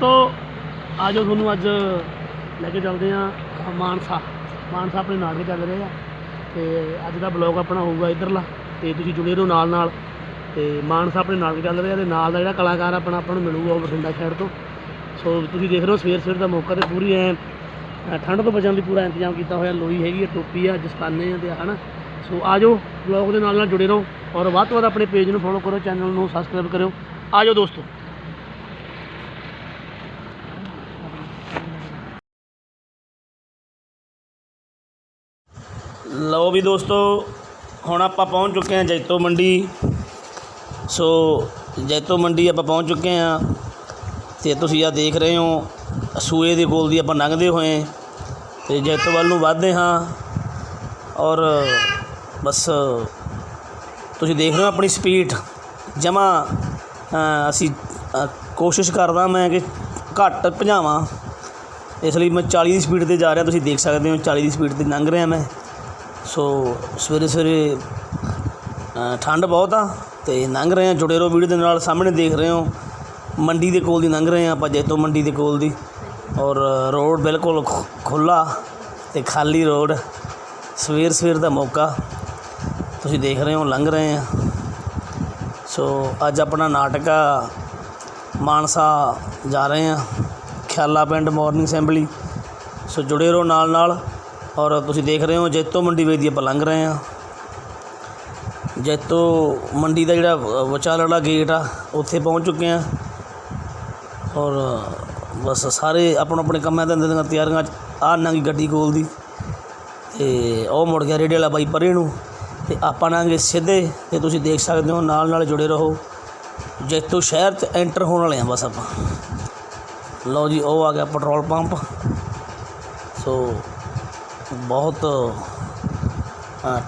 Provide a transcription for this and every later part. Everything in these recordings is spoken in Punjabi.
ਦੋਸਤੋ, ਆਜੋ ਤੁਹਾਨੂੰ ਅੱਜ ਲੈ ਕੇ ਚੱਲਦੇ ਆ ਮਾਨਸਾ। ਮਾਨਸਾ ਆਪਣੇ ਨਾਟਕ ਚੱਲ ਰਹੇ ਆ ਤੇ ਅੱਜ ਦਾ ਬਲੌਗ ਆਪਣਾ ਹੋਊਗਾ ਇਧਰਲਾ। ਤੇ ਤੁਸੀਂ ਜੁੜੇ ਰਹੋ ਨਾਲ ਨਾਲ ਤੇ ਮਾਨਸਾ ਆਪਣੇ ਨਾਟਕ ਚੱਲ ਰਹੇ ਆ ਤੇ ਨਾਲ ਦਾ ਜਿਹੜਾ ਕਲਾਕਾਰ ਆਪਣਾ, ਆਪਾਂ ਨੂੰ ਮਿਲੂਗਾ ਉਹ ਬਠਿੰਡਾ ਸ਼ਹਿਰ ਤੋਂ। ਸੋ ਤੁਸੀਂ ਦੇਖ ਰਹੇ ਹੋ ਸਵੇਰ ਸਵੇਰ ਦਾ ਮੌਕਾ ਤੇ ਪੂਰੀ ਐ ਠੰਡ ਤੋਂ ਬਚਣ ਲਈ ਪੂਰਾ ਇੰਤਜ਼ਾਮ ਕੀਤਾ ਹੋਇਆ। ਲੋਈ ਹੈਗੀ ਹੈ, ਟੋਪੀ ਆ ਜਸਤਾਨੇ ਆ ਤੇ ਹਨਾ। ਸੋ ਆਜੋ ਬਲੌਗ ਦੇ ਨਾਲ ਨਾਲ ਜੁੜੇ ਰਹੋ। ਔਰ ਵੱਧ ਤੋਂ ਵੱਧ ਆਪਣੇ ਪੇਜ ਨੂੰ ਫੋਲੋ ਕਰੋ ਚੈਨਲ ਨੂੰ ਸਬਸਕ੍ਰਾਈਬ ਕਰਿਓ। ਆਜੋ ਦੋਸਤੋ। ਲਓ ਵੀ ਦੋਸਤੋ, ਹੁਣ ਆਪਾਂ ਪਹੁੰਚ ਚੁੱਕੇ ਹਾਂ ਜੈਤੋ ਮੰਡੀ। ਸੋ ਜੈਤੋ ਮੰਡੀ ਆਪਾਂ ਪਹੁੰਚ ਚੁੱਕੇ ਹਾਂ ਤੇ ਤੁਸੀਂ ਆ ਦੇਖ ਰਹੇ ਹੋ, ਸੂਏ ਦੇ ਕੋਲ ਦੀ ਆਪਾਂ ਲੰਘਦੇ ਹੋਏ ਤੇ ਜੈਤੋ ਵੱਲ ਨੂੰ ਵੱਧਦੇ ਹਾਂ ਔਰ ਬਸ ਤੁਸੀਂ ਦੇਖ ਰਹੇ ਹੋ ਆਪਣੀ ਸਪੀਡ ਜਮਾ ਅਸੀਂ ਕੋਸ਼ਿਸ਼ ਕਰਦਾ ਮੈਂ ਕਿ ਘੱਟ ਭਜਾਵਾਂ। ਇਸ ਲਈ ਮੈਂ 40 ਦੀ ਸਪੀਡ ਤੇ ਜਾ ਰਿਹਾ, ਤੁਸੀਂ ਦੇਖ ਸਕਦੇ ਹੋ 40 ਦੀ ਸਪੀਡ ਤੇ ਲੰਘ ਰਿਹਾ ਮੈਂ। ਸੋ ਸਵੇਰੇ ਸਵੇਰੇ ਠੰਡ ਬਹੁਤ ਆ ਤੇ ਲੰਘ ਰਹੇ ਆ ਜੁੜੇ ਰਹੋ ਵੀਡੀਓ ਦੇ ਨਾਲ, ਸਾਹਮਣੇ ਦੇਖ ਰਹੇ ਹੋ। ਮੰਡੀ ਦੇ ਕੋਲ ਦੀ ਲੰਘ ਰਹੇ ਆ ਆਪਾਂ, ਜੈਤੋ ਮੰਡੀ ਦੇ ਕੋਲ ਦੀ। ਔਰ ਰੋਡ ਬਿਲਕੁਲ ਖੁੱਲਾ ਤੇ ਖਾਲੀ ਰੋਡ। ਸਵੇਰ ਸਵੇਰ ਦਾ ਮੌਕਾ। ਤੁਸੀਂ ਦੇਖ ਰਹੇ ਹੋ, ਲੰਘ ਰਹੇ ਆ। ਸੋ ਅੱਜ ਆਪਣਾ ਨਾਟਕ ਮਾਨਸਾ ਜਾ ਰਹੇ ਆ। ਖਿਆਲਾ ਪਿੰਡ, ਮਾਰਨਿੰਗ ਅਸੈਂਬਲੀ। ਸੋ ਜੁੜੇ ਰਹੋ ਨਾਲ ਨਾਲ ਔਰ ਤੁਸੀਂ ਦੇਖ ਰਹੇ ਹੋ ਜੈਤੋ ਮੰਡੀ ਵੇਚ ਦੀ ਆਪਾਂ ਲੰਘ ਰਹੇ ਹਾਂ। ਜੈਤੋ ਮੰਡੀ ਦਾ ਜਿਹੜਾ ਵਿਚਾਲ ਵਾਲਾ ਗੇਟ ਆ, ਉੱਥੇ ਪਹੁੰਚ ਚੁੱਕੇ ਆ ਔਰ ਬਸ ਸਾਰੇ ਆਪਣਾ ਆਪਣੇ ਕੰਮਾਂ ਦੇ ਅੰਦਰ ਦੀਆਂ ਤਿਆਰੀਆਂ ਆ ਨੰਗੀ ਗੱਡੀ ਕੋਲ ਦੀ। ਤੇ ਉਹ ਮੁੜ ਗਿਆ ਰੇੜੇ ਵਾਲਾ ਬਾਈ ਪਰੇ ਨੂੰ। ਤੇ ਆਪਾਂ ਨਾਂਗੇ ਸਿੱਧੇ, ਤੇ ਤੁਸੀਂ ਦੇਖ ਸਕਦੇ ਹੋ ਨਾਲ ਨਾਲ ਜੁੜੇ ਰਹੋ। ਜੈਤੋ ਸ਼ਹਿਰ 'ਚ ਐਂਟਰ ਹੋਣ ਵਾਲੇ ਆ ਬਸ ਆਪਾਂ। ਲਓ ਜੀ, ਉਹ ਆ ਗਿਆ ਪੈਟਰੋਲ ਪੰਪ। ਸੋ ਬਹੁਤ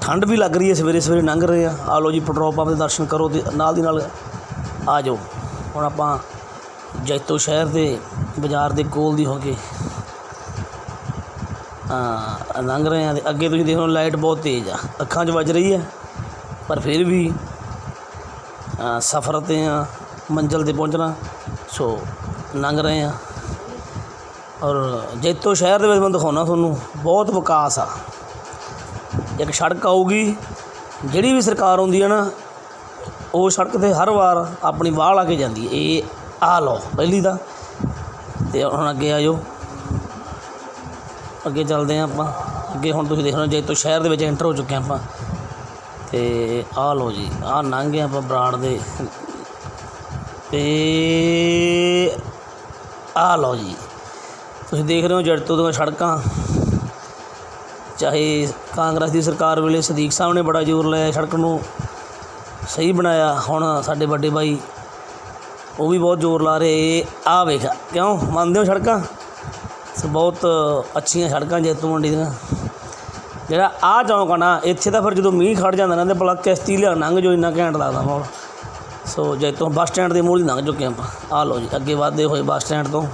ਠੰਡ ਵੀ ਲੱਗ ਰਹੀ ਹੈ, ਸਵੇਰੇ ਸਵੇਰੇ ਲੰਘ ਰਹੇ ਆ। ਆ ਲਓ ਜੀ, ਪੈਟਰੋਲ ਪੰਪ ਦੇ ਦਰਸ਼ਨ ਕਰੋ ਤੇ ਨਾਲ ਦੀ ਨਾਲ ਆ ਜਾਓ। ਹੁਣ ਆਪਾਂ ਜੈਤੋ ਸ਼ਹਿਰ ਦੇ ਬਾਜ਼ਾਰ ਦੇ ਕੋਲ ਦੀ ਹੋ ਕੇ ਆ ਲੰਘ ਰਹੇ ਆ ਤੇ ਅੱਗੇ ਤੁਸੀਂ ਦੇਖੋ ਲਾਈਟ ਬਹੁਤ ਤੇਜ਼ ਆ। ਅੱਖਾਂ 'ਚ ਵੱਜ ਰਹੀ ਹੈ, ਪਰ ਫਿਰ ਵੀ ਸਫ਼ਰ 'ਤੇ ਆ, ਮੰਜ਼ਿਲ ਤੇ ਪਹੁੰਚਣਾ। ਸੋ, ਲੰਘ ਰਹੇ ਆ। ਔਰ ਜੈਤੋ ਸ਼ਹਿਰ ਦੇ ਵਿੱਚ ਮੈਂ ਦਿਖਾਉਣਾ ਤੁਹਾਨੂੰ, ਬਹੁਤ ਵਿਕਾਸ ਆ। ਇੱਕ ਸੜਕ ਆਊਗੀ, ਜਿਹੜੀ ਵੀ ਸਰਕਾਰ ਆਉਂਦੀ ਹੈ ਨਾ, ਉਹ ਸੜਕ ਤੇ ਹਰ ਵਾਰ ਆਪਣੀ ਵਾਹ ਲਾ ਕੇ ਜਾਂਦੀ ਹੈ। ਇਹ ਆ ਲਓ, ਪਹਿਲੀ ਦਾ ਤੇ ਹੁਣ ਅੱਗੇ ਆਜੋ ਅੱਗੇ ਚੱਲਦੇ ਹਾਂ ਆਪਾਂ। ਅੱਗੇ ਹੁਣ ਤੁਸੀਂ ਦੇਖ ਰਹੇ ਹੋ, ਜੈਤੋ ਸ਼ਹਿਰ ਦੇ ਵਿੱਚ ਐਂਟਰ ਹੋ ਚੁੱਕੇ ਹਾਂ ਆਪਾਂ। ਤੇ ਆ ਲਓ ਜੀ, ਆਹ ਲੰਘੇ ਆਪਾਂ ਬਰਾੜ ਦੇ। ਤੇ ਆ ਲਓ ਜੀ। ਤੁਸੀਂ ਦੇਖ ਰਹੇ ਹੋ ਜੈਤੋ ਦੀਆਂ ਸੜਕਾਂ। ਚਾਹੇ ਕਾਂਗਰਸ ਦੀ ਸਰਕਾਰ ਵੇਲੇ ਸਦੀਕ ਸਾਹਿਬ ਨੇ ਬੜਾ ਜ਼ੋਰ ਲਾਇਆ ਸੜਕ ਨੂੰ, ਸਹੀ ਬਣਾਇਆ, ਹੁਣ ਸਾਡੇ ਵੱਡੇ ਭਾਈ ਉਹ ਵੀ ਬਹੁਤ ਜ਼ੋਰ ਲਾ ਰਹੇ ਆ ਵੇਖ, ਕਿਉਂ? ਮੰਨਦੇ ਹੋ ਸੜਕਾਂ? ਸੋ, ਬਹੁਤ ਅੱਛੀਆਂ ਸੜਕਾਂ ਜੈਤੋ ਮੰਡੀ ਦੀਆਂ। ਜਿਹੜਾ ਆ ਚੌਂਕ ਆ ਨਾ, ਇੱਥੇ ਤਾਂ ਫਿਰ ਜਦੋਂ ਮੀਂਹ ਖੜ ਜਾਂਦਾ ਨਾ, ਤੇ ਬਲਾ ਕਿਸ਼ਤੀ ਲਿਆ ਲੰਘ ਜੋ ਇੰਨਾ ਘੈਂਟ ਲੱਗਦਾ ਮਾਹੌਲ। ਸੋ ਜੈਤੋ, ਬੱਸ ਸਟੈਂਡ ਦੇ ਮੂਹਰੇ ਲੰਘ ਚੁੱਕੇ ਆਪਾਂ। ਆ ਲਓ ਜੀ, ਅੱਗੇ ਵਧਦੇ ਹੋਏ ਬੱਸ ਸਟੈਂਡ ਤੋਂ।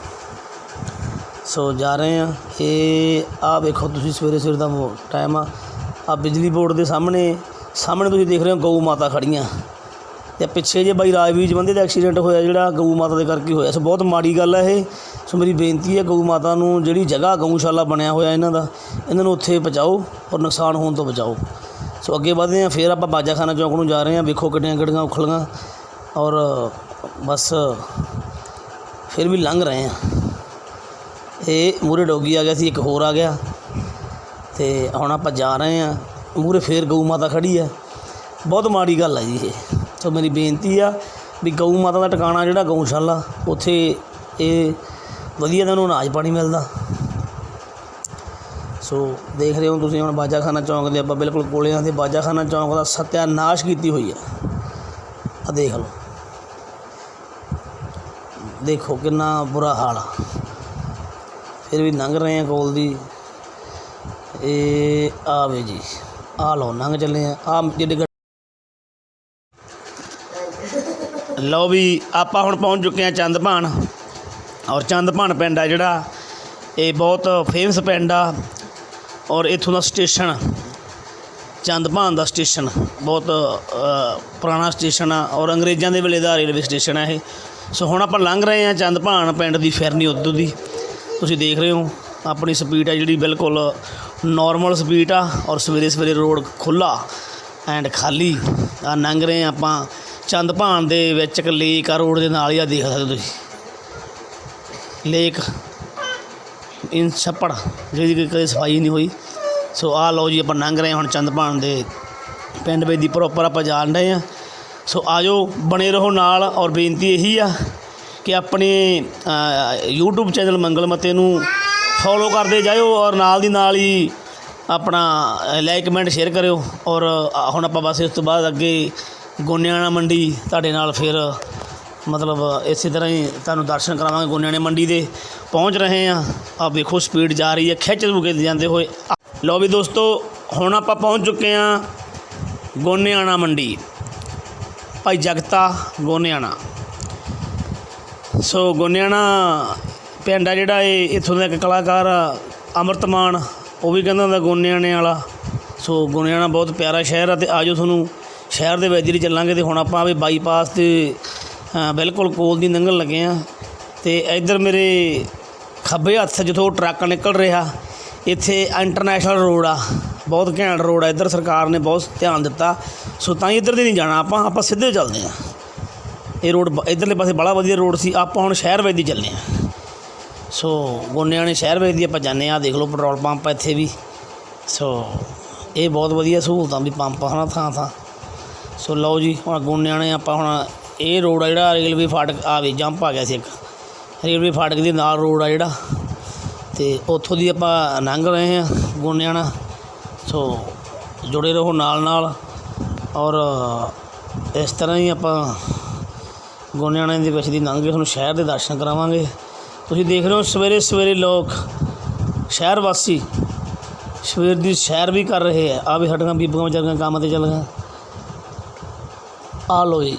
ਸੋ ਜਾ ਰਹੇ ਹਾਂ। ਇਹ ਆ ਵੇਖੋ, ਤੁਸੀਂ ਸਵੇਰੇ ਸਵੇਰੇ ਦਾ ਟਾਈਮ ਆ। ਆ ਬਿਜਲੀ ਬੋਰਡ ਦੇ ਸਾਹਮਣੇ ਸਾਹਮਣੇ ਤੁਸੀਂ ਦੇਖ ਰਹੇ ਹੋ ਗਊ ਮਾਤਾ ਖੜੀਆਂ। ਤੇ ਪਿੱਛੇ ਜੇ ਬਾਈ ਰਾਜਵੀਰ ਬੰਦੇ ਦਾ ਐਕਸੀਡੈਂਟ ਹੋਇਆ, ਜਿਹੜਾ ਗਊ ਮਾਤਾ ਦੇ ਕਰਕੇ ਹੋਇਆ। ਸੋ ਬਹੁਤ ਮਾੜੀ ਗੱਲ ਹੈ ਇਹ। ਸੋ ਮੇਰੀ ਬੇਨਤੀ ਹੈ ਗਊ ਮਾਤਾ ਨੂੰ, ਜਿਹੜੀ ਜਗ੍ਹਾ ਗਊਸ਼ਾਲਾ ਬਣਿਆ ਹੋਇਆ ਇਹਨਾਂ ਦਾ, ਇਹਨਾਂ ਨੂੰ ਉੱਥੇ ਪਹੁੰਚਾਓ ਔਰ ਨੁਕਸਾਨ ਹੋਣ ਤੋਂ ਬਚਾਓ। ਸੋ ਅੱਗੇ ਵਧਦੇ ਹਾਂ, ਫਿਰ ਆਪਾਂ ਬਾਜਾਖਾਨਾ ਚੌਂਕ ਨੂੰ ਜਾ ਰਹੇ ਹਾਂ। ਵੇਖੋ ਕਿੱਡੀਆਂ ਕਿੱਡੀਆਂ ਉਖਲੀਆਂ ਔਰ ਬਸ ਫਿਰ ਵੀ ਲੰਘ ਰਹੇ ਹਾਂ। ਇਹ ਮੂਰੇ ਡੋਗੀ ਆ ਗਿਆ ਸੀ, ਇੱਕ ਹੋਰ ਆ ਗਿਆ। ਤੇ ਹੁਣ ਆਪਾਂ ਜਾ ਰਹੇ ਹਾਂ। ਮੂਰੇ ਫੇਰ ਗਊ ਮਾਤਾ ਖੜੀ ਹੈ ਬਹੁਤ ਮਾੜੀ ਗੱਲ ਆ ਜੀ ਇਹ। ਸੋ ਮੇਰੀ ਬੇਨਤੀ ਆ ਵੀ ਗਊ ਮਾਤਾ ਦਾ ਟਿਕਾਣਾ ਜਿਹੜਾ ਗਊਸ਼ਾਲਾ, ਉੱਥੇ ਇਹ ਵਧੀਆ ਦਾ ਨੂੰ ਅਨਾਜ ਪਾਣੀ ਮਿਲਦਾ। ਸੋ ਦੇਖ ਰਹੇ ਹੋ ਤੁਸੀਂ ਹੁਣ ਬਾਜਾਖਾਨਾ ਚੌਂਕ ਦੇ ਆਪਾਂ ਬਿਲਕੁਲ ਕੋਲੇ ਆਂ ਤੇ ਬਾਜਾਖਾਨਾ ਚੌਂਕ ਦਾ ਸਤਿਆਨਾਸ਼ ਕੀਤੀ ਹੋਈ ਆ। ਆ ਦੇਖ ਲਓ। ਦੇਖੋ ਕਿੰਨਾ ਬੁਰਾ ਹਾਲ ਆ। ਫਿਰ ਵੀ ਲੰਘ ਰਹੇ ਹਾਂ ਕੋਲ ਦੀ। ਇਹ ਆਵੇ ਜੀ ਆ ਲਓ, ਲੰਘ ਚੱਲੇ ਆ ਆ ਜਿਹੜੇ ਗੱਡ- ਲਓ ਵੀ ਆਪਾਂ ਹੁਣ ਪਹੁੰਚ ਚੁੱਕੇ ਆ ਚੰਦਭਾਨ ਔਰ ਚੰਦਭਾਨ ਪਿੰਡ ਆ ਜਿਹੜਾ। ਇਹ ਬਹੁਤ ਫੇਮਸ ਪਿੰਡ ਆ ਔਰ ਇੱਥੋਂ ਦਾ ਸਟੇਸ਼ਨ ਚੰਦਭਾਨ ਦਾ ਸਟੇਸ਼ਨ ਬਹੁਤ ਪੁਰਾਣਾ ਸਟੇਸ਼ਨ ਆ ਔਰ ਅੰਗਰੇਜ਼ਾਂ ਦੇ ਵੇਲੇ ਦਾ ਰੇਲਵੇ ਸਟੇਸ਼ਨ ਆ ਇਹ। ਸੋ ਹੁਣ ਆਪਾਂ ਲੰਘ ਰਹੇ ਹਾਂ ਚੰਦਭਾਨ ਪਿੰਡ ਦੀ ਫਿਰਨੀ ਉਦੋਂ ਦੀ। ਤੁਸੀਂ ਦੇਖ ਰਹੇ ਹੋ, ਆਪਣੀ ਸਪੀਡ ਆ ਜਿਹੜੀ ਬਿਲਕੁਲ ਨਾਰਮਲ ਸਪੀਡ ਆ ਔਰ ਸਵੇਰੇ ਸਵੇਰੇ ਰੋਡ ਖੁੱਲਾ ਐਂਡ ਖਾਲੀ। ਆ ਲੰਘ ਰਹੇ ਹਾਂ ਆਪਾਂ ਚੰਦਭਾਨ ਦੇ ਵਿੱਚ ਇੱਕ ਲੇਕ ਆ ਰੋਡ ਦੇ ਨਾਲ ਹੀ ਆ, ਦੇਖ ਸਕਦੇ ਹੋ ਤੁਸੀਂ। ਲੇਕ ਇਨ ਛੱਪੜ ਜਿਹਦੀ ਕਿ ਕਦੇ ਸਫ਼ਾਈ ਨਹੀਂ ਹੋਈ। ਸੋ ਆ ਲਓ ਜੀ, ਆਪਾਂ ਲੰਘ ਰਹੇ ਹਾਂ ਹੁਣ ਚੰਦਭਾਨ ਦੇ ਪਿੰਡ ਵਿੱਚ ਦੀ ਪ੍ਰੋਪਰ ਆਪਾਂ ਜਾਣ ਰਹੇ ਹਾਂ। ਸੋ ਆਜੋ ਬਣੇ ਰਹੋ ਨਾਲ ਔਰ ਬੇਨਤੀ ਇਹੀ ਆ ਕਿ ਆਪਣੇ ਅ, YouTube ਚੈਨਲ ਮੰਗਲ ਮਤੇ ਨੂੰ ਫੋਲੋ ਕਰਦੇ ਜਾਇਓ ਔਰ ਨਾਲ ਦੀ ਨਾਲ ਹੀ ਆਪਣਾ ਲਾਈਕ ਕਮੈਂਟ ਸ਼ੇਅਰ ਕਰਿਓ ਔਰ ਹੁਣ ਆਪਾਂ ਬਸ ਇਸ ਤੋਂ ਬਾਅਦ ਅੱਗੇ ਗੋਨਿਆਣਾ ਮੰਡੀ ਤੁਹਾਡੇ ਨਾਲ ਫਿਰ ਮਤਲਬ ਇਸੇ ਤਰ੍ਹਾਂ ਹੀ ਤੁਹਾਨੂੰ ਦਰਸ਼ਨ ਕਰਾਵਾਂਗੇ ਗੋਨਿਆਣੇ ਮੰਡੀ ਦੇ। ਪਹੁੰਚ ਰਹੇ ਆ ਆ ਵੇਖੋ ਸਪੀਡ ਜਾ ਰਹੀ ਹੈ। ਖਿੱਚ ਰੁਕੇ ਜਾਂਦੇ ਹੋਏ। ਲਓ ਵੀ ਦੋਸਤੋ ਹੁਣ ਆਪਾਂ ਪਹੁੰਚ ਚੁੱਕੇ ਆ ਗੋਨਿਆਣਾ ਮੰਡੀ। ਭਾਈ ਜਗਤਾ ਗੋਨਿਆਣਾ। ਸੋ ਗੋਨਿਆਣਾ ਪਿੰਡ ਆ ਜਿਹੜਾ ਇਹ ਇੱਥੋਂ ਦਾ ਇੱਕ ਕਲਾਕਾਰ ਆ, ਅੰਮ੍ਰਿਤਮਾਨ ਉਹ ਵੀ ਕਹਿੰਦਾ ਹੁੰਦਾ ਗੋਨਿਆਣੇ ਵਾਲਾ। ਸੋ ਗੋਨਿਆਣਾ ਬਹੁਤ ਪਿਆਰਾ ਸ਼ਹਿਰ ਆ ਤੇ ਆਜੋ ਤੁਹਾਨੂੰ ਸ਼ਹਿਰ ਦੇ ਵਿੱਚ ਜਿਹੜੀ ਚੱਲਾਂਗੇ ਤੇ ਹੁਣ ਆਪਾਂ ਵੀ ਬਾਈਪਾਸ ਤੇ ਬਿਲਕੁਲ ਕੋਲ ਦੀ ਲੰਘਣ ਲੱਗੇ ਆ। ਤੇ ਇੱਧਰ ਮੇਰੇ ਖੱਬੇ ਹੱਥ ਜਿੱਥੋਂ ਟਰੱਕ ਨਿਕਲ ਰਿਹਾ ਇੱਥੇ ਇੰਟਰਨੈਸ਼ਨਲ ਰੋਡ ਆ। ਬਹੁਤ ਘੈਂਟ ਰੋਡ ਆ ਇੱਧਰ ਸਰਕਾਰ ਨੇ ਬਹੁਤ ਧਿਆਨ ਦਿੱਤਾ। ਸੋ ਤਾਂ ਹੀ ਇੱਧਰ ਦੀ ਨਹੀਂ ਜਾਣਾ ਆਪਾਂ ਆਪਾਂ ਸਿੱਧੇ ਚੱਲਦੇ ਆ। ਇਹ ਰੋਡ ਬ- ਇੱਧਰਲੇ ਪਾਸੇ ਬੜਾ ਵਧੀਆ ਰੋਡ ਸੀ, ਆਪਾਂ ਹੁਣ ਸ਼ਹਿਰ ਵਿੱਚ ਦੀ ਚੱਲੇ ਆ ਸੋ ਨੇ ਸ਼ਹਿਰ ਵਿੱਚ ਦੀ ਆਪਾਂ ਜਾਂਦੇ ਆ ਦੇਖ ਲਓ ਪੈਟਰੋਲ ਪੰਪ ਆ ਇੱਥੇ ਵੀ। ਸੋ, ਇਹ ਬਹੁਤ ਵਧੀਆ ਸਹੂਲਤਾਂ ਵੀ ਪੰਪ ਹਨ, ਥਾਂ ਥਾਂ। ਸੋ, ਲਓ ਜੀ, ਹੁਣ ਗੋਨਿਆਂ ਨੇ ਆਪਾਂ ਹੁਣ ਇਹ ਰੋਡ ਆ ਜਿਹੜਾ ਰੇਲਵੇ ਫਾਟਕ, ਆ ਵੀ, ਜੰਪ ਆ ਗਿਆ ਸੀ ਇੱਕ। ਰੇਲਵੇ ਫਾਟਕ ਦੇ ਨਾਲ ਰੋਡ ਆ ਜਿਹੜਾ। ਤੇ ਉੱਥੋਂ ਦੀ ਆਪਾਂ ਲੰਘ ਰਹੇ ਹਾਂ ਗੋਨਿਆਣਾ ਸੋ, ਜੁੜੇ ਰਹੋ ਨਾਲ ਨਾਲ ਔਰ, ਇਸ ਤਰ੍ਹਾਂ ਹੀ ਆਪਾਂ ਗੋਨਿਆਣੇ ਦੇ ਵਿੱਚ ਦੀ ਲੰਘ ਕੇ ਤੁਹਾਨੂੰ ਸ਼ਹਿਰ ਦੇ ਦਰਸ਼ਨ ਕਰਾਵਾਂਗੇ। ਤੁਸੀਂ ਦੇਖ ਰਹੇ ਹੋ ਸਵੇਰੇ ਸਵੇਰੇ ਲੋਕ ਸ਼ਹਿਰ ਵਾਸੀ ਸਵੇਰ ਦੀ ਸੈਰ ਵੀ ਕਰ ਰਹੇ ਆ। ਆ ਵੀ ਸਾਡੀਆਂ ਬੀਬੀਆਂ ਵਿਚਾਰੀਆਂ ਕੰਮ ਤੇ ਚੱਲ ਗਈਆਂ ਆ ਲੋ ਜੀ।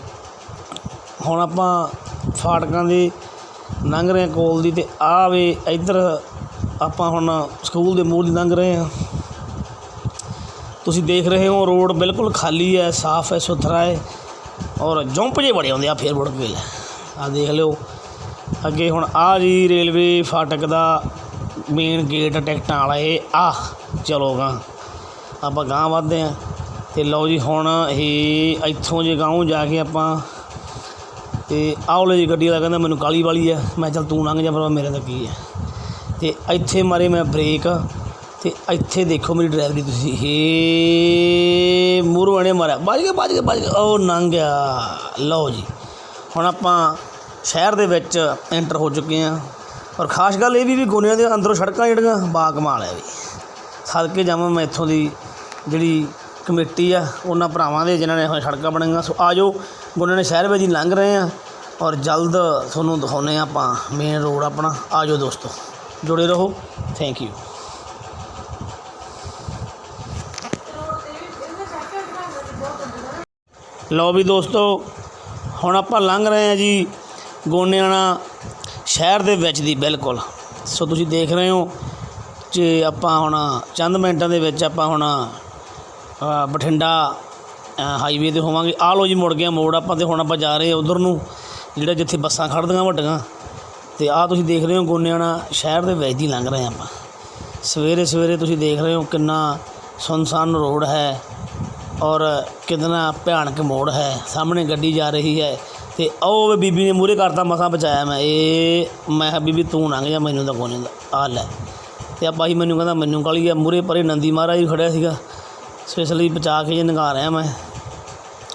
ਹੁਣ ਆਪਾਂ ਫਾਟਕਾਂ ਦੀ ਲੰਘ ਰਹੇ ਹਾਂ ਕੋਲ ਦੀ ਤੇ ਆ ਵੇ ਇੱਧਰ ਆਪਾਂ ਹੁਣ ਸਕੂਲ ਦੇ ਮੂਹਰ ਦੀ ਲੰਘ ਰਹੇ ਹਾਂ। ਤੁਸੀਂ ਦੇਖ ਰਹੇ ਹੋ ਰੋਡ ਬਿਲਕੁਲ ਖਾਲੀ ਹੈ, ਸਾਫ਼ ਹੈ, ਸੁਥਰਾ ਹੈ। ਔਰ ਜੰਪ ਜੇ ਬੜੇ ਆਉਂਦੇ ਆ ਫੇਰ ਮੁੜ ਕੇ ਆ ਦੇਖ ਲਿਓ। ਅੱਗੇ ਹੁਣ ਆ ਜੀ ਰੇਲਵੇ ਫਾਟਕ ਦਾ ਮੇਨ ਗੇਟ ਟਿਕਟਾਂ ਵਾਲਾ ਇਹ। ਆ ਚਲੋ ਗਾ ਆਪਾਂ ਗਾਂ ਵੱਧਦੇ ਆ। ਤੇ ਲਓ ਜੀ ਹੁਣ ਇਹ ਇੱਥੋਂ ਜੇ ਗਾਂਵ ਜਾ ਕੇ ਆਪਾਂ ਤੇ ਆਉਲੇ ਜੀ ਗੱਡੀ ਵਾਲਾ ਕਹਿੰਦਾ ਮੈਨੂੰ ਕਾਲੀ ਵਾਲੀ ਹੈ ਮੈਂ ਚੱਲ ਤੂੰ ਲੰਘ ਜਾ ਪਰ ਮੇਰੇ ਤਾਂ ਕੀ ਹੈ ਤੇ ਇੱਥੇ ਮਾਰੇ ਮੈਂ ਬ੍ਰੇਕ। ਤੇ ਇੱਥੇ ਦੇਖੋ ਮੇਰੀ ਡਰਾਈਵਰੀ ਤੁਸੀਂ, ਹੇ ਮੂਹਰੋਂ ਇਹਨੇ ਮਾਰਿਆ। ਬਾਜ ਗਿਆ ਬਾਜ ਗਿਆ ਬਾਜ ਗਿਆ। ਉਹ ਲੰਘ ਗਿਆ। ਲਓ ਜੀ। ਹੁਣ ਆਪਾਂ ਸ਼ਹਿਰ ਦੇ ਵਿੱਚ ਐਂਟਰ ਹੋ ਚੁੱਕੇ ਹਾਂ। ਔਰ ਖਾਸ ਗੱਲ ਇਹ ਵੀ ਵੀ ਗੋਨਿਆਂ ਦੇ ਅੰਦਰੋਂ ਸੜਕਾਂ ਜਿਹੜੀਆਂ, ਬਾ ਕਮਾਲ ਹੈ ਵੀ। ਸਦਕੇ ਜਾਵਾਂ ਮੈਂ ਇੱਥੋਂ ਦੀ ਜਿਹੜੀ ਕਮੇਟੀ ਆ, ਉਹਨਾਂ ਭਰਾਵਾਂ ਦੇ ਜਿਨ੍ਹਾਂ ਨੇ ਇਹ ਸੜਕਾਂ ਬਣਾਈਆਂ। ਸੋ ਆਜੋ ਗੋਨਿਆਂ ਦੇ ਸ਼ਹਿਰ ਵਿੱਚ ਹੀ ਲੰਘ ਰਹੇ ਆ ਔਰ ਜਲਦ ਤੁਹਾਨੂੰ ਦਿਖਾਉਂਦੇ ਹਾਂ ਆਪਾਂ ਮੇਨ ਰੋਡ ਆਪਣਾ। ਆਜੋ ਦੋਸਤੋ। ਜੁੜੇ ਰਹੋ। ਥੈਂਕ ਯੂ ਲਓ ਵੀ ਦੋਸਤੋ, ਹੁਣ ਆਪਾਂ ਲੰਘ ਰਹੇ ਹਾਂ ਜੀ ਗੋਨਿਆਣਾ ਸ਼ਹਿਰ ਦੇ ਵਿੱਚ ਦੀ, ਬਿਲਕੁਲ। ਸੋ ਤੁਸੀਂ ਦੇਖ ਰਹੇ ਹੋ ਜੇ ਆਪਾਂ ਹੁਣ ਚੰਦ ਮਿੰਟਾਂ ਦੇ ਵਿੱਚ ਆਪਾਂ ਹੁਣ ਬਠਿੰਡਾ ਹਾਈਵੇ ਤੇ ਹੋਵਾਂਗੇ। ਆਹ ਲੋ ਜੀ ਮੁੜ ਗਿਆ ਮੋੜ, ਆਪਾਂ ਤੇ ਹੁਣ ਆਪਾਂ ਜਾ ਰਹੇ ਹਾਂ ਉਧਰ ਨੂੰ, ਜਿਹੜਾ ਜਿੱਥੇ ਬੱਸਾਂ ਖੜਦੀਆਂ ਵੱਡੀਆਂ। ਤੇ ਆਹ ਤੁਸੀਂ ਦੇਖ ਰਹੇ ਹੋ ਗੋਨਿਆਣਾ ਸ਼ਹਿਰ ਦੇ ਵਿੱਚ ਦੀ ਲੰਘ ਰਹੇ ਹਾਂ ਆਪਾਂ। ਸਵੇਰੇ ਸਵੇਰੇ ਤੁਸੀਂ ਦੇਖ ਰਹੇ ਹੋ ਕਿੰਨਾ ਸੁਨਸਾਨ ਰੋਡ ਹੈ। ਔਰ ਕਿੰਨਾ ਭਿਆਨਕ ਮੋੜ ਹੈ। ਸਾਹਮਣੇ ਗੱਡੀ ਜਾ ਰਹੀ ਹੈ ਤੇ ਉਹ ਬੀਬੀ ਨੇ ਮੂਰੇ ਕਰਤਾ ਮਸਾਂ ਬਚਾਇਆ ਮੈਂ। ਇਹ ਮੈਂ ਕਿਹਾ, ਬੀਬੀ ਤੂੰ ਲੰਘ ਜਾ, ਮੈਨੂੰ ਤਾਂ ਕੋਈ ਨਹੀਂ ਆ ਲੈ। ਤੇ ਆ ਬਾਈ ਮੈਨੂੰ ਕਹਿੰਦਾ, ਮੈਨੂੰ ਕਾਲੀ ਆ? ਮੂਰੇ ਪਰੇ ਨੰਦੀ ਮਹਾਰਾਜ ਵੀ ਖੜਿਆ ਸੀਗਾ। ਸੋ ਇਸ ਲਈ ਬਚਾ ਕੇ ਜੇ ਨੰਗਾ ਰਿਹਾ ਮੈਂ।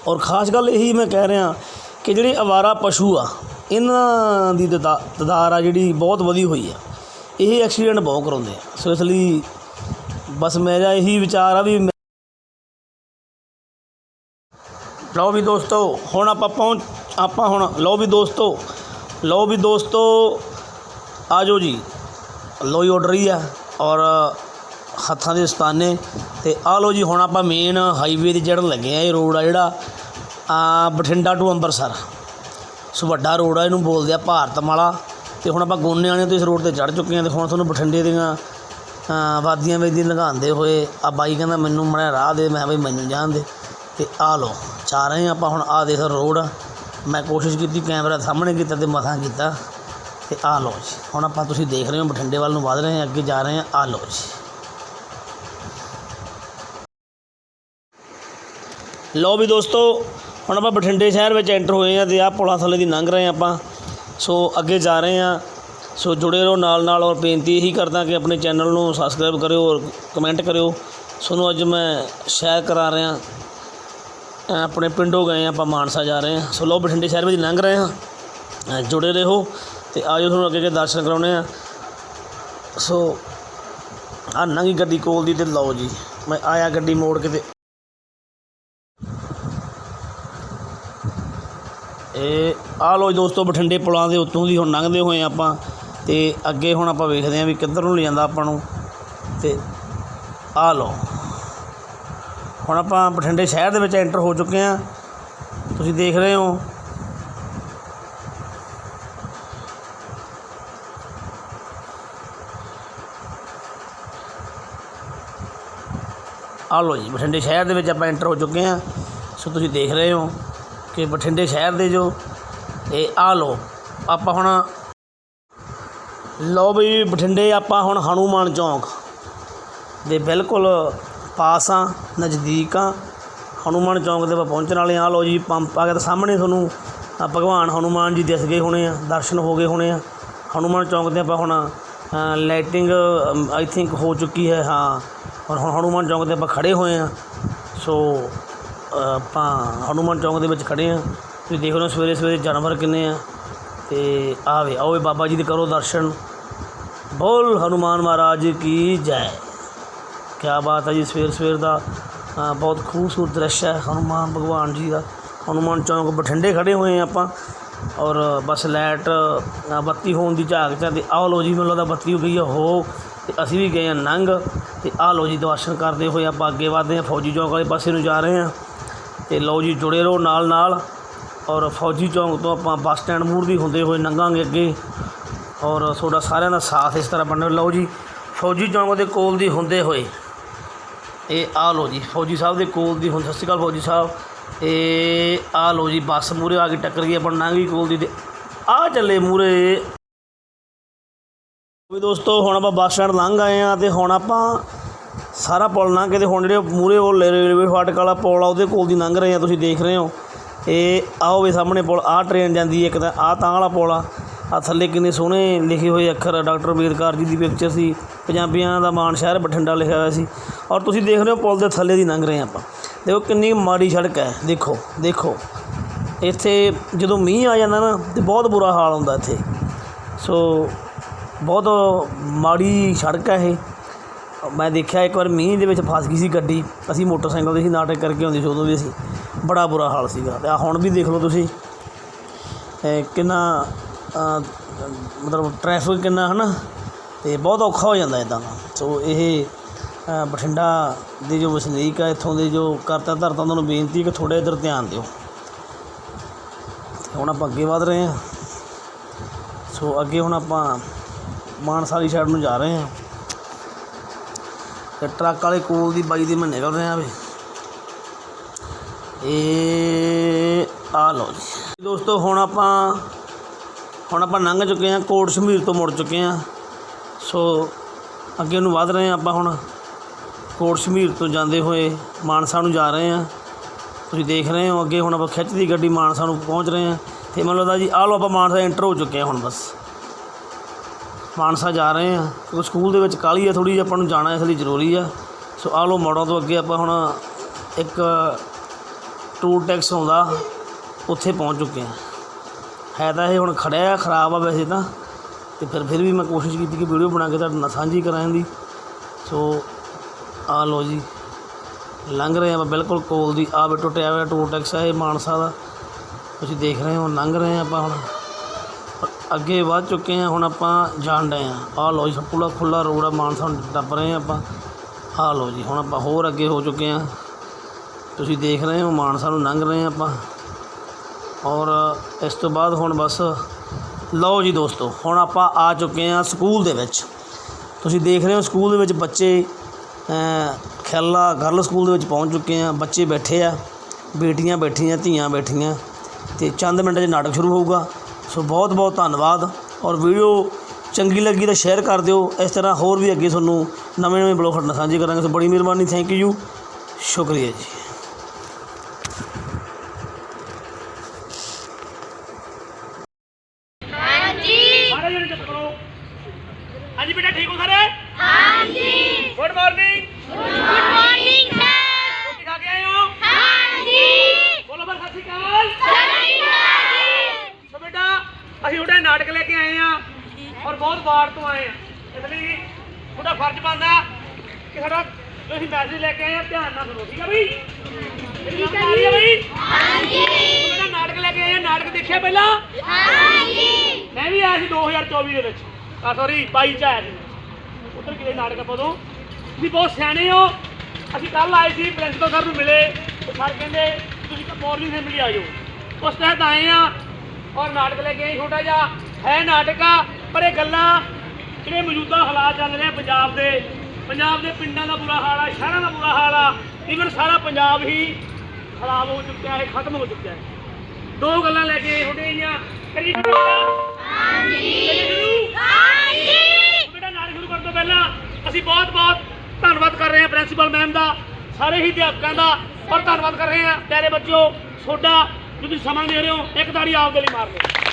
ਔਰ ਖਾਸ ਗੱਲ ਇਹੀ ਮੈਂ ਕਹਿ ਰਿਹਾ ਕਿ ਜਿਹੜੇ ਅਵਾਰਾ ਪਸ਼ੂ ਆ, ਇਹਨਾਂ ਦੀ ਤਦਾ- ਤਦਾਰ ਆ ਜਿਹੜੀ ਬਹੁਤ ਵਧੀ ਹੋਈ ਆ। ਇਹ ਐਕਸੀਡੈਂਟ ਬਹੁਤ ਕਰਾਉਂਦੇ ਆ। ਸੋ ਇਸ ਲਈ ਬਸ ਮੇਰਾ ਇਹੀ ਵਿਚਾਰ ਆ ਵੀ ਲਓ ਵੀ ਦੋਸਤੋ, ਹੁਣ ਆਪਾਂ ਪਹੁੰਚ, ਆਪਾਂ ਹੁਣ, ਲਓ ਵੀ ਦੋਸਤੋ, ਲਓ ਵੀ ਦੋਸਤੋ ਆਜੋ ਜੀ। ਲੋਈ ਉੱਡ ਰਹੀ ਆ ਔਰ ਹੱਥਾਂ ਦੇ ਸਤਾਨੇ ਤੇ ਆ ਲਓ ਜੀ, ਹੁਣ ਆਪਾਂ ਮੇਨ ਹਾਈਵੇ ਤੇ ਚੜ੍ਹਨ ਲੱਗੇ ਆ। ਇਹ ਰੋਡ ਆ ਜਿਹੜਾ, ਆ ਬਠਿੰਡਾ ਟੂ ਅੰਮ੍ਰਿਤਸਰ। ਸੋ ਵੱਡਾ ਰੋਡ ਆ, ਇਹਨੂੰ ਬੋਲਦੇ ਆ ਭਾਰਤ ਮਾਲਾ ਤੇ ਹੁਣ ਆਪਾਂ ਗੋਨੇ ਗੋਨਿਆਣੇ ਤੋਂ ਇਸ ਰੋਡ ਤੇ ਚੜ੍ਹ ਚੁੱਕੇ ਆ ਤੇ ਹੁਣ ਤੁਹਾਨੂੰ ਬਠਿੰਡੇ ਦੀਆਂ ਵਾਦੀਆਂ ਵਿੱਚ ਦੀ ਲੰਘਾਉਂਦੇ ਹੋਏ ਆ ਬਾਈ ਕਹਿੰਦਾ ਮੈਨੂੰ ਮੜਾ ਰਾਹ ਦੇ, ਮੈਂ ਬਈ ਮੈਨੂੰ ਜਾਣ ਦੇ। ਤੇ ਆ ਲਓ। ਜਾ ਰਹੇ ਹਾਂ। ਆਪਾਂ ਹੁਣ ਆ ਦੇਖ ਰੋਡ, ਮੈਂ ਕੋਸ਼ਿਸ਼ ਕੀਤੀ, ਕੈਮਰਾ ਸਾਹਮਣੇ ਕੀਤਾ ਤੇ ਮਸਾਂ ਕੀਤਾ। ਤੇ ਆ ਲਓ ਜੀ, ਹੁਣ ਆਪਾਂ ਤੁਸੀਂ ਦੇਖ ਰਹੇ ਹੋ, ਬਠਿੰਡੇ ਵੱਲ ਨੂੰ ਵਧ ਰਹੇ ਹਾਂ, ਅੱਗੇ ਜਾ ਰਹੇ ਹਾਂ ਆ ਲਓ ਜੀ। ਲਓ ਵੀ ਦੋਸਤੋ, ਹੁਣ ਆਪਾਂ ਬਠਿੰਡੇ ਸ਼ਹਿਰ ਵਿੱਚ ਐਂਟਰ ਹੋਏ ਹਾਂ ਤੇ ਆਹ ਪੁਲਾਂ ਥੱਲੇ ਦੀ ਲੰਘ ਰਹੇ ਹਾਂ ਆਪਾਂ। ਸੋ ਅੱਗੇ ਜਾ ਰਹੇ ਹਾਂ। ਸੋ ਜੁੜੇ ਰਹੋ ਨਾਲ ਨਾਲ ਔਰ ਬੇਨਤੀ ਇਹੀ ਕਰਦਾ ਕਿ ਆਪਣੇ ਚੈਨਲ ਨੂੰ ਸਬਸਕ੍ਰਾਈਬ ਕਰਿਓ ਔਰ ਕਮੈਂਟ ਕਰਿਓ। ਸੋਨੂੰ ਅੱਜ ਮੈਂ ਸ਼ੇਅਰ ਕਰਾ ਰਿਹਾ। ਆਪਣੇ ਪਿੰਡੋਂ ਗਏ ਆਪਾਂ ਮਾਨਸਾ ਜਾ ਰਹੇ ਹਾਂ। ਸੋ ਲਓ ਬਠਿੰਡੇ ਸ਼ਹਿਰ ਵਿੱਚ ਲੰਘ ਰਹੇ ਹਾਂ। ਜੁੜੇ ਰਹੋ ਤੇ ਆਜੋ ਤੁਹਾਨੂੰ ਅੱਗੇ ਅੱਗੇ ਦਰਸ਼ਨ ਕਰਾਉਣੇ ਆ ਸੋ ਆ ਨੰਗੀ ਗੱਡੀ ਕੋਲ ਦੀ ਤੇ ਲਓ ਜੀ, ਮੈਂ ਆਇਆ ਗੱਡੀ ਮੋੜ ਕੇ ਤੇ ਇਹ ਆ ਲੋ ਦੋਸਤੋ ਬਠਿੰਡੇ ਪੁਲਾਂ ਦੇ ਉੱਤੋਂ ਦੀ ਹੁਣ ਲੰਘਦੇ ਹੋਏ ਆਪਾਂ ਤੇ ਅੱਗੇ ਹੁਣ ਆਪਾਂ ਵੇਖਦੇ ਆਂ ਵੀ ਕਿੱਧਰ ਨੂੰ ਲੈ ਜਾਂਦਾ ਆਪਾਂ ਨੂੰ ਤੇ ਆ ਲੋ ਹੁਣ ਆਪਾਂ ਬਠਿੰਡੇ ਸ਼ਹਿਰ ਦੇ ਵਿੱਚ ਐਂਟਰ ਹੋ ਚੁੱਕੇ ਹਾਂ। ਤੁਸੀਂ ਦੇਖ ਰਹੇ ਹੋ। ਆ ਲੋ ਜੀ, ਬਠਿੰਡੇ ਸ਼ਹਿਰ ਦੇ ਵਿੱਚ ਆਪਾਂ ਐਂਟਰ ਹੋ ਚੁੱਕੇ ਹਾਂ। ਸੋ ਤੁਸੀਂ ਦੇਖ ਰਹੇ ਹੋ ਕਿ ਬਠਿੰਡੇ ਸ਼ਹਿਰ ਦੇ ਜੋ ਇਹ ਆ ਲੋ ਆਪਾਂ ਹੁਣ ਲਓ ਵੀ ਬਠਿੰਡੇ ਆਪਾਂ ਹੁਣ ਹਨੂਮਾਨ ਚੌਂਕ ਦੇ ਬਿਲਕੁਲ ਪਾਸ ਆ, ਨਜ਼ਦੀਕ ਆ। ਹਨੂਮਾਨ ਚੌਂਕ ਦੇ ਆਪਾਂ ਪਹੁੰਚਣ ਵਾਲੇ ਆ। ਲਓ ਜੀ, ਪੰਪ ਆ ਗਿਆ ਤਾਂ ਸਾਹਮਣੇ ਤੁਹਾਨੂੰ ਆ ਭਗਵਾਨ ਹਨੂਮਾਨ ਜੀ ਦਿਸ ਗਏ ਹੋਣੇ ਆ, ਦਰਸ਼ਨ ਹੋ ਗਏ ਹੋਣੇ ਆ। ਹਨੂਮਾਨ ਚੌਂਕ ਦੇ ਆਪਾਂ ਹੁਣ ਲਾਈਟਿੰਗ ਆਈ ਥਿੰਕ ਹੋ ਚੁੱਕੀ ਹੈ, ਹਾਂ। ਔਰ ਹੁਣ ਹਨੂਮਾਨ ਚੌਂਕ ਤੇ ਆਪਾਂ ਖੜੇ ਹੋਏ ਆ। ਸੋ ਆਪਾਂ ਹਨੂਮਾਨ ਚੌਂਕ ਦੇ ਵਿੱਚ ਖੜੇ ਆ। ਤੁਸੀਂ ਦੇਖ ਰਹੇ ਹੋ ਸਵੇਰੇ ਸਵੇਰੇ ਜਾਨਵਰ ਕਿੰਨੇ ਆ। ਤੇ ਆਵੇ ਆਓ ਬਾਬਾ ਜੀ ਦੇ ਕਰੋ ਦਰਸ਼ਨ। ਬੋਲ ਹਨੂਮਾਨ ਮਹਾਰਾਜ ਕੀ ਜੈ। ਕਿਆ ਬਾਤ ਹੈ ਜੀ, ਸਵੇਰ ਸਵੇਰ ਦਾ ਬਹੁਤ ਖੂਬਸੂਰਤ ਦ੍ਰਿਸ਼ ਹੈ ਹਨੂਮਾਨ ਭਗਵਾਨ ਜੀ ਦਾ। ਹਨੂਮਾਨ ਚੌਂਕ ਬਠਿੰਡੇ ਖੜੇ ਹੋਏ ਆ ਆਪਾਂ ਔਰ ਬਸ ਲਾਈਟ ਬੱਤੀ ਹੋਣ ਦੀ ਝਾਕ ਚ ਆ ਤੇ ਆਹ ਲੋ ਜੀ, ਮੈਨੂੰ ਲੱਗਦਾ ਬੱਤੀ ਹੋ ਗਈ ਆ, ਹੋ। ਤੇ ਅਸੀਂ ਵੀ ਗਏ ਆ ਨੰਗ ਤੇ ਆਹ ਲੋ ਜੀ, ਦਰਸ਼ਨ ਕਰਦੇ ਹੋਏ ਆਪਾਂ ਅੱਗੇ ਵਧਦੇ ਆ ਫੌਜੀ ਚੌਂਕ ਵਾਲੇ ਪਾਸੇ ਨੂੰ ਜਾ ਰਹੇ ਆ ਤੇ ਲਓ ਜੀ, ਜੁੜੇ ਰਹੋ ਨਾਲ ਨਾਲ ਔਰ ਫੌਜੀ ਚੌਂਕ ਤੋਂ ਆਪਾਂ ਬੱਸ ਸਟੈਂਡ ਮੂਰ ਦੀ ਹੁੰਦੇ ਹੋਏ ਲੰਘਾਂਗੇ ਅੱਗੇ ਔਰ ਤੁਹਾਡਾ ਸਾਰਿਆਂ ਦਾ ਸਾਥ ਇਸ ਤਰ੍ਹਾਂ ਬਣਿਆ ਲਓ ਜੀ, ਫੌਜੀ ਚੌਂਕ ਦੇ ਕੋਲ ਦੀ ਹੁੰਦੇ ਹੋਏ। ਇਹ ਆ ਲਓ ਜੀ, ਫੌਜੀ ਸਾਹਿਬ ਦੇ ਕੋਲ ਦੀ ਹੁਣ ਸਤਿ ਸ਼੍ਰੀ ਅਕਾਲ ਫੌਜੀ ਸਾਹਿਬ। ਇਹ ਆ ਲਓ ਜੀ, ਬੱਸ ਮੂਰੇ ਆ ਕੇ ਟੱਕਰ ਗਈ, ਆਪਣਾ ਨਾਂਗੀ ਕੋਲ ਦੀ ਤੇ ਆ ਚੱਲੇ ਮੂਰੇ ਵੀ ਦੋਸਤੋ, ਹੁਣ ਆਪਾਂ ਬੱਸ ਸਟੈਂਡ ਲੰਘ ਆਏ ਆ ਤੇ ਹੁਣ ਆਪਾਂ ਸਾਰਾ ਪੁਲ ਲੰਘ ਕੇ ਤੇ ਹੁਣ ਜਿਹੜੇ ਮੂਰੇ ਉਹ ਰੇਲਵੇ ਫਾਟਕ ਵਾਲਾ ਪੁਲ ਆ, ਉਹਦੇ ਕੋਲ ਦੀ ਲੰਘ ਰਹੇ ਆ ਤੁਸੀਂ ਦੇਖ ਰਹੇ ਹੋ। ਇਹ ਆਓ ਵੀ ਸਾਹਮਣੇ ਪੁਲ ਆ ਟ੍ਰੇਨ ਜਾਂਦੀ ਹੈ ਇੱਕ ਤਾਂ ਆ ਤਾਂ ਵਾਲਾ ਪੁਲ ਆ। ਆ ਥੱਲੇ ਕਿੰਨੇ ਸੋਹਣੇ ਲਿਖੇ ਹੋਏ ਅੱਖਰ ਡਾਕਟਰ ਅੰਬੇਦਕਰ ਜੀ ਦੀ ਪਿਕਚਰ ਸੀ ਪੰਜਾਬੀਆਂ ਦਾ ਮਾਣ ਸ਼ਹਿਰ ਬਠਿੰਡਾ ਲਿਖਿਆ ਹੋਇਆ ਸੀ। ਔਰ ਤੁਸੀਂ ਦੇਖ ਰਹੇ ਹੋ ਪੁਲ ਦੇ ਥੱਲੇ ਦੀ ਲੰਘ ਰਹੇ ਆ ਆਪਾਂ। ਦੇਖੋ ਕਿੰਨੀ ਮਾੜੀ ਸੜਕ ਹੈ। ਦੇਖੋ ਦੇਖੋ। ਇੱਥੇ ਜਦੋਂ ਮੀਂਹ ਆ ਜਾਂਦਾ ਨਾ, ਤੇ ਬਹੁਤ ਬੁਰਾ ਹਾਲ ਹੁੰਦਾ ਇੱਥੇ। ਸੋ, ਬਹੁਤ ਮਾੜੀ ਸੜਕ ਹੈ ਇਹ। ਮੈਂ ਦੇਖਿਆ ਇੱਕ ਵਾਰ ਮੀਂਹ ਦੇ ਵਿੱਚ ਫਸ ਗਈ ਸੀ ਗੱਡੀ। ਅਸੀਂ ਮੋਟਰਸਾਈਕਲ 'ਤੇ ਸੀ, ਨਾਟਕ ਕਰਕੇ ਆਉਂਦੇ ਸੀ ਉਦੋਂ ਵੀ ਅਸੀਂ। ਬੜਾ ਬੁਰਾ ਹਾਲ ਸੀਗਾ। ਤੇ ਆ ਹੁਣ ਵੀ ਦੇਖ ਲਓ ਤੁਸੀਂ। ਕਿੰਨਾ ਮਤਲਬ ਟਰੈਫਿਕ ਕਿੰਨਾ ਹੈ ਨਾ ਅਤੇ ਬਹੁਤ ਔਖਾ ਹੋ ਜਾਂਦਾ ਇੱਦਾਂ ਦਾ। ਸੋ ਇਹ ਬਠਿੰਡਾ ਦੇ ਜੋ ਵਸਨੀਕ ਆ, ਇੱਥੋਂ ਦੇ ਜੋ ਕਰਤਾ ਧਰਤਾ, ਉਹਨਾਂ ਨੂੰ ਬੇਨਤੀ ਕਿ ਥੋੜ੍ਹਾ ਇੱਧਰ ਧਿਆਨ ਦਿਓ। ਤੇ ਹੁਣ ਆਪਾਂ ਅੱਗੇ ਵਧ ਰਹੇ ਹਾਂ। ਸੋ ਅੱਗੇ ਹੁਣ ਆਪਾਂ ਮਾਨਸਾਲੀ ਸਾਈਡ ਨੂੰ ਜਾ ਰਹੇ ਹਾਂ। ਤੇ ਟਰੱਕ ਵਾਲੇ ਕੋਲ ਦੀ ਬਾਈ ਦੀ ਮੈਂ ਨਿਕਲ ਰਿਹਾ ਵੇ। ਇਹ ਆ ਲਓ ਜੀ। ਦੋਸਤੋ, ਹੁਣ ਆਪਾਂ ਹੁਣ ਆਪਾਂ ਲੰਘ ਚੁੱਕੇ ਹਾਂ, ਕੋਟ ਸ਼ਮੀਰ ਤੋਂ ਮੁੜ ਚੁੱਕੇ ਹਾਂ। ਸੋ ਅੱਗੇ ਨੂੰ ਵਧ ਰਹੇ ਹਾਂ ਆਪਾਂ ਹੁਣ। ਕੋਟ ਸ਼ਮੀਰ ਤੋਂ ਜਾਂਦੇ ਹੋਏ ਮਾਨਸਾ ਨੂੰ ਜਾ ਰਹੇ ਹਾਂ। ਤੁਸੀਂ ਦੇਖ ਰਹੇ ਹੋ, ਅੱਗੇ ਹੁਣ ਆਪਾਂ ਖਿੱਚਦੀ ਗੱਡੀ ਮਾਨਸਾ ਨੂੰ ਪਹੁੰਚ ਰਹੇ ਹਾਂ। ਤੇ ਮੈਨੂੰ ਲੱਗਦਾ ਜੀ ਆਹ ਲਓ ਆਪਾਂ ਮਾਨਸਾ ਐਂਟਰ ਹੋ ਚੁੱਕੇ ਹਾਂ ਹੁਣ ਬਸ। ਮਾਨਸਾ ਜਾ ਰਹੇ ਹਾਂ। ਕਿਉਂਕਿ ਸਕੂਲ ਦੇ ਵਿੱਚ ਕਾਹਲੀ ਆ ਥੋੜੀ ਜਿਹੀ, ਆਪਾਂ ਨੂੰ ਜਾਣਾ ਇਸ ਲਈ ਜ਼ਰੂਰੀ ਆ। ਸੋ ਆਹ ਲਓ ਮੋੜਾਂ ਤੋਂ ਅੱਗੇ ਆਪਾਂ ਹੁਣ ਇੱਕ ਟੂਲ ਟੈਕਸ ਆਉਂਦਾ, ਉੱਥੇ ਪਹੁੰਚ ਚੁੱਕੇ ਹਾਂ। ਹੈ ਤਾਂ ਇਹ ਹੁਣ ਖੜਿਆ ਆ, ਖਰਾਬ ਆ ਵੈਸੇ ਤਾਂ। ਤੇ ਫਿਰ ਫਿਰ ਵੀ ਮੈਂ ਕੋਸ਼ਿਸ਼ ਕੀਤੀ ਕਿ ਵੀਡੀਓ ਬਣਾ ਕੇ ਤੁਹਾਡੇ ਨਾਲ ਸਾਂਝੀ ਕਰਾਂ ਦੀ। ਸੋ, ਆ ਲਓ ਜੀ। ਲੰਘ ਰਹੇ ਆਪਾਂ ਬਿਲਕੁਲ ਕੋਲ ਦੀ। ਆ ਵੀ ਟੁੱਟਿਆ ਹੋਇਆ ਟੂਲ ਟੈਕਸ ਹੈ ਇਹ ਮਾਨਸਾ ਦਾ। ਤੁਸੀਂ ਦੇਖ ਰਹੇ ਹੋ, ਲੰਘ ਰਹੇ ਆਪਾਂ ਹੁਣ। ਅੱਗੇ ਵੱਧ ਚੁੱਕੇ ਹਾਂ ਹੁਣ ਆਪਾਂ ਜਾਣ ਡਏ ਹਾਂ ਆ ਲਓ ਜੀ, ਪੂਰਾ ਖੁੱਲਾ ਰੋਡ ਆ, ਮਾਨਸਾ ਨੂੰ ਟੱਪ ਰਹੇ ਹਾਂ ਆਪਾਂ। ਆ ਲਓ ਜੀ, ਹੁਣ ਆਪਾਂ ਹੋਰ ਅੱਗੇ ਹੋ ਚੁੱਕੇ ਹਾਂ ਤੁਸੀਂ ਦੇਖ ਰਹੇ ਹੋ, ਮਾਨਸਾ ਨੂੰ ਲੰਘ ਰਹੇ ਹਾਂ ਆਪਾਂ। ਔਰ ਇਸ ਤੋਂ ਬਾਅਦ ਹੁਣ ਬਸ ਲਓ ਜੀ ਦੋਸਤੋ ਹੁਣ ਆਪਾਂ ਆ ਚੁੱਕੇ ਹਾਂ ਸਕੂਲ ਦੇ ਵਿੱਚ। ਤੁਸੀਂ ਦੇਖ ਰਹੇ ਹੋ ਸਕੂਲ ਦੇ ਵਿੱਚ ਬੱਚੇ ਅ, ਖੈਲਾ ਗਰਲ ਸਕੂਲ ਦੇ ਵਿੱਚ ਪਹੁੰਚ ਚੁੱਕੇ ਆ ਬੱਚੇ ਬੈਠੇ ਆ ਬੇਟੀਆਂ ਬੈਠੀਆਂ ਧੀਆਂ ਬੈਠੀਆਂ। ਤੇ ਚੰਦ ਮਿੰਟਾਂ 'ਚ ਨਾਟਕ ਸ਼ੁਰੂ ਹੋਊਗਾ। ਸੋ ਬਹੁਤ ਬਹੁਤ ਧੰਨਵਾਦ। ਔਰ ਵੀਡੀਓ ਚੰਗੀ ਲੱਗੀ ਤਾਂ ਸ਼ੇਅਰ ਕਰ ਦਿਓ। ਇਸ ਤਰ੍ਹਾਂ ਹੋਰ ਵੀ ਅੱਗੇ ਤੁਹਾਨੂੰ ਨਵੇਂ ਨਵੇਂ ਬਲੌਗ ਖੜਨਾ ਸਾਂਝੇ ਕਰਾਂਗੇ। ਸੋ ਬੜੀ ਮਿਹਰਬਾਨੀ ਥੈਂਕ ਯੂ ਸ਼ੁਕਰੀਆ ਜੀ ਸਾਰੇ ਜਣੇ ਚੁੱਪ ਕਰੋ ਹਾਂਜੀ ਬੇਟਾ ਠੀਕ ਹੋ ਸਾਰੇ ਹਾਂਜੀ ਗੁੱਡ ਮਾਰਨਿੰਗ ਰੋਟੀ ਖਾ ਕੇ ਆਏ ਹੋ ਬੋਲੋ ਬਰ ਸਤਿ ਸ਼੍ਰੀ ਅਕਾਲ ਸੋ ਬੇਟਾ ਅਸੀਂ ਉਹਦਾ ਨਾਟਕ ਲੈ ਕੇ ਆਏ ਆ ਔਰ ਬਹੁਤ ਵਾਰ ਤੋਂ ਆਏ ਆ। ਇਸ ਲਈ ਤੁਹਾਡਾ ਫਰਜ਼ ਬਣਦਾ ਕਿ ਸਾਡਾ ਜੋ ਅਸੀਂ ਮੈਸੇਜ ਲੈ ਕੇ ਆਏ ਆ ਧਿਆਨ ਨਾਲ ਸੁਣੋ ਠੀਕ ਆ ਬਈ? ਠੀਕ ਹੈ ਜੀ ਬਈ? ਹਾਂਜੀ। ਬੇਟਾ ਨਾਟਕ ਲੈ ਕੇ ਆਏ ਆ ਨਾਟਕ ਦੇਖਿਆ ਪਹਿਲਾਂ? ਮੈਂ ਵੀ ਆਇਆ ਸੀ 2024 ਦੇ ਵਿੱਚ। ਆ ਸੌਰੀ 22 ਚ ਆਇਆ ਸੀ। ਉੱਧਰ ਕਿਹੜੇ ਨਾਟਕ ਆਪਾਂ ਉਦੋਂ ਤੁਸੀਂ ਬਹੁਤ ਸਿਆਣੇ ਹੋ। ਅਸੀਂ ਕੱਲ ਆਏ ਸੀ ਪ੍ਰਿੰਸੀਪਲ ਸਰ ਨੂੰ ਮਿਲੇ। ਤੇ ਸਰ ਕਹਿੰਦੇ ਤੁਸੀਂ ਮੋਰਨਿੰਗ ਅਸੈਂਬਲੀ ਆ ਜਾਓ। ਉਸ ਤਹਿਤ ਆਏ ਆ ਔਰ ਨਾਟਕ ਲੈ ਕੇ ਆਏ ਛੋਟਾ ਜਿਹਾ। ਹੈ ਨਾਟਕ ਆ ਪਰ ਇਹ ਗੱਲਾਂ ਜਿਹੜੇ ਮੌਜੂਦਾ ਹਾਲਾਤ ਚੱਲ ਰਹੇ ਪੰਜਾਬ ਦੇ ਪੰਜਾਬ ਦੇ ਪਿੰਡਾਂ ਦਾ ਬੁਰਾ ਹਾਲ ਆ ਸ਼ਹਿਰਾਂ ਦਾ ਬੁਰਾ ਹਾਲ ਆ ਈਵਨ ਸਾਰਾ ਪੰਜਾਬ ਹੀ ਖਰਾਬ ਹੋ ਚੁੱਕਿਆ ਹੈ ਖਤਮ ਹੋ ਚੁੱਕਿਆ ਹੈ। ਦੋ ਗੱਲਾਂ ਲੈ ਕੇ ਛੋਟੇ ਜਿਹੀਆਂ ਕਰੀ ਬੇਟਾ ਨਾਟਕ ਸ਼ੁਰੂ ਕਰਨ ਤੋਂ ਪਹਿਲਾਂ ਅਸੀਂ ਬਹੁਤ ਬਹੁਤ ਧੰਨਵਾਦ ਕਰ ਰਹੇ ਹਾਂ ਪ੍ਰਿੰਸੀਪਲ ਮੈਮ ਦਾ ਸਾਰੇ ਹੀ ਅਧਿਆਪਕਾਂ ਦਾ ਔਰ ਧੰਨਵਾਦ ਕਰ ਰਹੇ ਹਾਂ। ਪਿਆਰੇ ਬੱਚਿਓ ਤੁਹਾਡਾ ਜੋ ਤੁਸੀਂ ਸਮਾਂ ਦੇ ਰਹੇ ਹੋ ਇੱਕ ਤਾੜੀ ਆਪ ਦੇ ਲਈ ਮਾਰ ਲਓ।